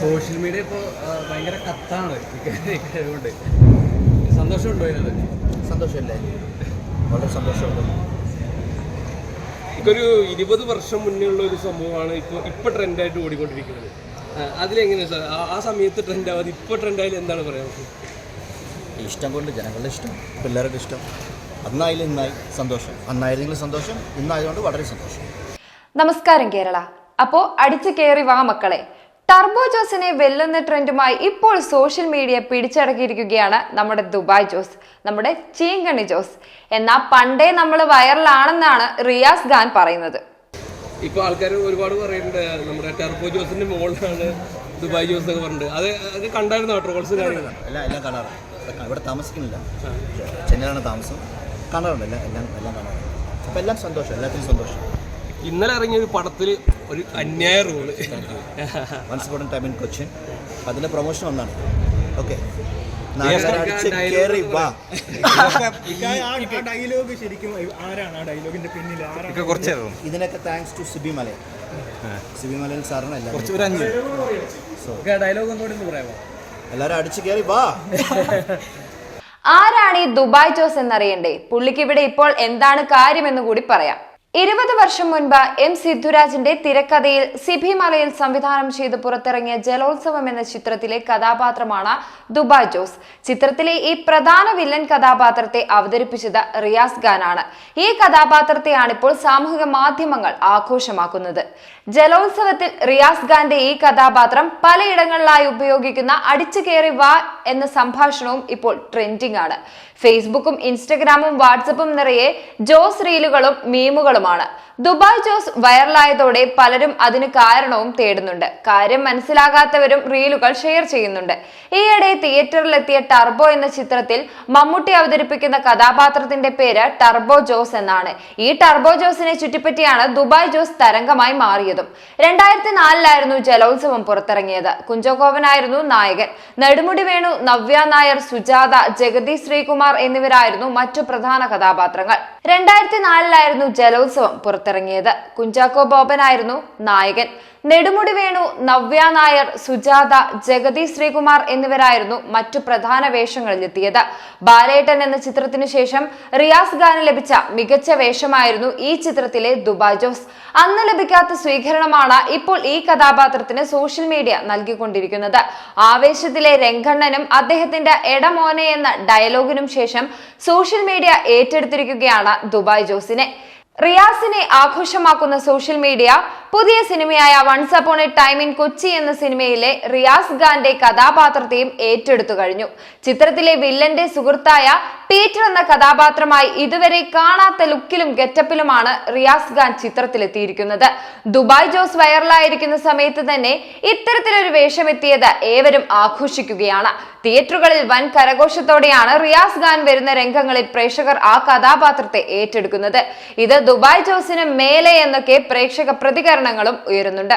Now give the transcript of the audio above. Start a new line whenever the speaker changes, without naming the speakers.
Social media ഇപ്പോൾ ഭയങ്കര കത്താണ്. കഴിവുണ്ട് സന്തോഷമുണ്ടോ ഇതിനകത്ത്?
സന്തോഷമല്ലേ? വളരെ സന്തോഷമുണ്ട്.
ഒരു ഇരുപത് വർഷം മുന്നേ ഉള്ള ഒരു സംഭവമാണ് ഇപ്പൊ ഇപ്പോൾ ട്രെൻഡായിട്ട് ഓടിക്കൊണ്ടിരിക്കുന്നത്. ആ, അതിലെങ്ങനെയാണ് സാർ ആ- സമയത്ത് ട്രെൻഡ് ആവാതെ ഇപ്പോൾ ട്രെൻഡായാലും എന്താണ് പറയാൻ
ഇഷ്ടം കൊണ്ട് ജനങ്ങളുടെ ഇഷ്ടം പിള്ളേരുടെ ഇഷ്ടം. അന്നായാലും ഇന്നായി സന്തോഷം. അന്നായിരുന്നെങ്കിലും സന്തോഷം ഇന്നായതുകൊണ്ട് വളരെ സന്തോഷം.
നമസ്കാരം കേരള. അപ്പോ അടിച്ചു കയറി വാ മക്കളെ. ടർബോ ജോസിനെ വെല്ലുന്ന ട്രെൻഡുമായി ഇപ്പോൾ സോഷ്യൽ മീഡിയ പിടിച്ചടക്കിയിരിക്കുകയാണ് നമ്മുടെ ദുബായ് ജോസ് നമ്മുടെ ചീങ്കണി ജോസ്. എന്നാൽ പണ്ടേ നമ്മൾ വൈറലാണെന്നാണ് റിയാസ് ഖാൻ പറയുന്നത്.
ഇപ്പൊ ആൾക്കാർ ഒരുപാട് പറയുന്നുണ്ട് നമ്മുടെ ടെർബോ ജോസിന്റെ മുകളിലാണ് ദുബായ് ജോസ് ഒക്കെ പറഞ്ഞിട്ട്. അത് അത് കണ്ടായിരുന്നു? ട്രോൾസ്
എല്ലാം എല്ലാം കാണാറുണ്ട് ഇവിടെ- താമസിക്കുന്നില്ല. ചെന്നൈയിലാണ് താമസം. കാണാറുണ്ട് എല്ലാം എല്ലാം എല്ലാം കാണാറുണ്ട്. എല്ലാം സന്തോഷം എല്ലാത്തിനും സന്തോഷം.
ഇന്നലെ ഇറങ്ങിയ ഒരു പടത്തിൽ ഒരു അന്യായ role.
Once upon time in Cochin അതിന്റെ പ്രൊമോഷൻ ഒന്നാണ് ഓക്കെ
ഡയലോഗ് ശരിക്കും ആരാണ് ആ ഡയലോഗിന്റെ പിന്നിൽ ആരാണ്
ഇതിനൊക്കെ താങ്ക്സ് ടു സിബി മലയൻ സിബി മലയൻ സാറാണ് എല്ലാരും
ഡയലോഗ് ഒന്നുകൂടി ഒന്ന് പറയാമോ?
എല്ലാവരും അടിച്ചു കയറി വാ.
ആരാണ് ഈ ദുബായ് ജോസ് എന്നറിയണ്ടേ? പുള്ളിക്ക് ഇവിടെ ഇപ്പോൾ എന്താണ് കാര്യമെന്ന് കൂടി പറയാം. ഇരുപത് വർഷം മുൻപ് എം സിദ്ധുരാജിന്റെ തിരക്കഥയിൽ സിബി മലയിൽ സംവിധാനം ചെയ്ത് പുറത്തിറങ്ങിയ ജലോത്സവം എന്ന ചിത്രത്തിലെ കഥാപാത്രമാണ് ദുബായ് ജോസ്. ചിത്രത്തിലെ ഈ പ്രധാന വില്ലൻ കഥാപാത്രത്തെ അവതരിപ്പിച്ചത് റിയാസ് ഖാനാണ്. ഈ കഥാപാത്രത്തെയാണ് ഇപ്പോൾ സാമൂഹിക മാധ്യമങ്ങൾ ആഘോഷമാക്കുന്നത്. ജലോത്സവത്തിൽ റിയാസ് ഖാന്റെ ഈ കഥാപാത്രം പലയിടങ്ങളിലായി ഉപയോഗിക്കുന്ന അടിച്ചു കയറി വാ എന്ന സംഭാഷണവും ഇപ്പോൾ ട്രെൻഡിംഗ് ആണ്. ഫേസ്ബുക്കും ഇൻസ്റ്റഗ്രാമും വാട്സപ്പും നിറയെ ജോസ് റീലുകളും മീമുകളുമാണ് ദുബായ് ജോസ് വൈറലായതോടെ പലരും അതിന് കാരണവും തേടുന്നുണ്ട്. കാര്യം മനസ്സിലാകാത്തവരും റീലുകൾ ഷെയർ ചെയ്യുന്നുണ്ട്. ഈയിടെ തിയേറ്ററിലെത്തിയ ടർബോ എന്ന ചിത്രത്തിൽ മമ്മൂട്ടി അവതരിപ്പിക്കുന്ന കഥാപാത്രത്തിന്റെ പേര് ടർബോ ജോസ് എന്നാണ്. ഈ ടർബോ ജോസിനെ ചുറ്റിപ്പറ്റിയാണ് ദുബായ് ജോസ് തരംഗമായി മാറിയതും. രണ്ടായിരത്തി നാലിലായിരുന്നു ജലോത്സവം പുറത്തിറങ്ങിയത്. കുഞ്ചോകോവനായിരുന്നു നായകൻ. നെടുമുടി വേണു നവ്യ നായർ സുജാത ജഗതി ശ്രീകുമാർ എന്നിവരായിരുന്നു മറ്റു പ്രധാന കഥാപാത്രങ്ങൾ. രണ്ടായിരത്തി നാലിലായിരുന്നു ജലോത്സവം പുറത്തിറങ്ങിയത്. കുഞ്ചാക്കോ ബോബനായിരുന്നു നായകൻ. നെടുമുടി വേണു നവ്യ നായർ സുജാത ജഗതി ശ്രീകുമാർ എന്നിവരായിരുന്നു മറ്റു പ്രധാന വേഷങ്ങളിലെത്തിയത്. ബാലേട്ടൻ എന്ന ചിത്രത്തിനു ശേഷം റിയാസ് ഖാന് ലഭിച്ച മികച്ച വേഷമായിരുന്നു ഈ ചിത്രത്തിലെ ദുബായ് ജോസ്. അന്ന് ലഭിക്കാത്ത സ്വീകരണമാണ് ഇപ്പോൾ ഈ കഥാപാത്രത്തിന് സോഷ്യൽ മീഡിയ നൽകിക്കൊണ്ടിരിക്കുന്നത്. ആവേശത്തിലെ രംഗണ്ണനും അദ്ദേഹത്തിന്റെ എടമോനെ എന്ന ഡയലോഗിനും ശേഷം സോഷ്യൽ മീഡിയ ഏറ്റെടുത്തിരിക്കുകയാണ് ദുബായ് ജോസിനെ. റിയാസിനെ ആഘോഷമാക്കുന്ന സോഷ്യൽ മീഡിയ പുതിയ സിനിമയായ once upon a time in Kochi എന്ന സിനിമയിലെ റിയാസ് ഖാന്റെ കഥാപാത്രത്തെയും ഏറ്റെടുത്തു കഴിഞ്ഞു. ചിത്രത്തിലെ വില്ലന്റെ സുഹൃത്തായ പീറ്റർ എന്ന കഥാപാത്രമായി ഇതുവരെ കാണാത്ത ലുക്കിലും ഗെറ്റപ്പിലുമാണ് റിയാസ് ഖാൻ ചിത്രത്തിലെത്തിയിരിക്കുന്നത്. ദുബായ് ജോസ് വൈറലായിരിക്കുന്ന സമയത്ത് തന്നെ ഇത്തരത്തിലൊരു വേഷമെത്തിയത് ഏവരും ആഘോഷിക്കുകയാണ്. തിയേറ്ററുകളിൽ വൻ കരഘോഷത്തോടെയാണ് റിയാസ് ഖാൻ വരുന്ന രംഗങ്ങളിൽ പ്രേക്ഷകർ ആ കഥാപാത്രത്തെ ഏറ്റെടുക്കുന്നത്. ഇത് ദുബായ് ജോസിന് മേലെ എന്നൊക്കെ പ്രേക്ഷക പ്രതികരണങ്ങളും ഉയരുന്നുണ്ട്.